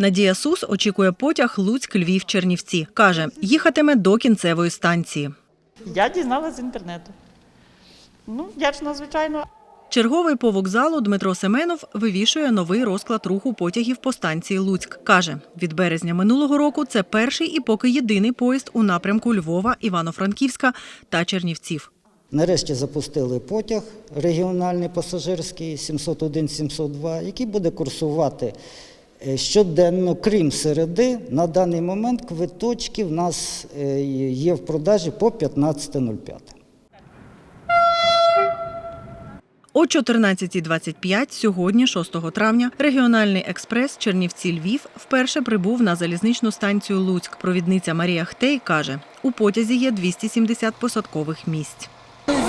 Надія Сус очікує потяг Луцьк Львів Чернівці. Каже, їхатиме до кінцевої станції. Я дізналася з інтернету. Ну, вдячна, звичайно. Черговий по вокзалу Дмитро Семенов вивішує новий розклад руху потягів по станції Луцьк. Каже, від березня минулого року це перший і поки єдиний поїзд у напрямку Львова, Івано-Франківська та Чернівців. Нарешті запустили потяг регіональний пасажирський 701-702, який буде курсувати щоденно, крім середи. На даний момент квиточки в нас е, є в продажі по 15.05. О 14.25 сьогодні, 6 травня, регіональний експрес Чернівці-Львів вперше прибув на залізничну станцію Луцьк. Провідниця Марія Хтей каже, у потязі є 270 посадкових місць.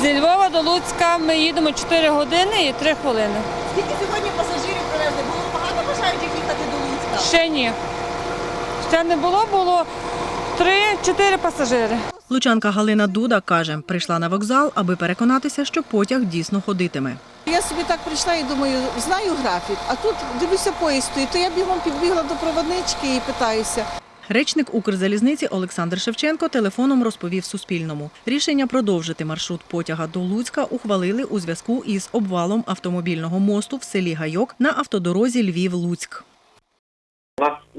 Зі Львова до Луцька ми їдемо 4 години і 3 хвилини. Скільки сьогодні Ще ні. Ще не було, було 3-4 пасажири. Лучанка Галина Дуда каже, прийшла на вокзал, аби переконатися, що потяг дійсно ходитиме. Я собі так прийшла і думаю, знаю графік, а тут дивлюся поїзд стоїть, то я бігом підбігла до проводнички і питаюся. Речник Укрзалізниці Олександр Шевченко телефоном розповів Суспільному. Рішення продовжити маршрут потяга до Луцька ухвалили у зв'язку із обвалом автомобільного мосту в селі Гайок на автодорозі Львів-Луцьк.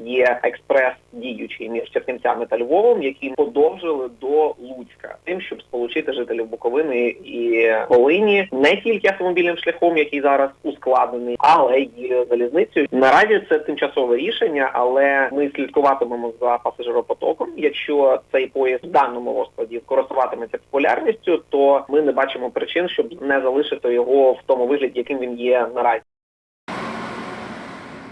Є експрес діючий між Чернівцями та Львовом, який подовжили до Луцька, тим, щоб сполучити жителів Буковини і Волині не тільки автомобільним шляхом, який зараз ускладнений, але й залізницею. Наразі це тимчасове рішення, але ми слідкуватимемо за пасажиропотоком. Якщо цей поїзд в даному розкладі користуватиметься популярністю, то ми не бачимо причин, щоб не залишити його в тому вигляді, яким він є наразі.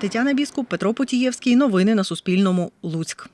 Тетяна Біскуп, Петро Потієвський. Новини на Суспільному. Луцьк.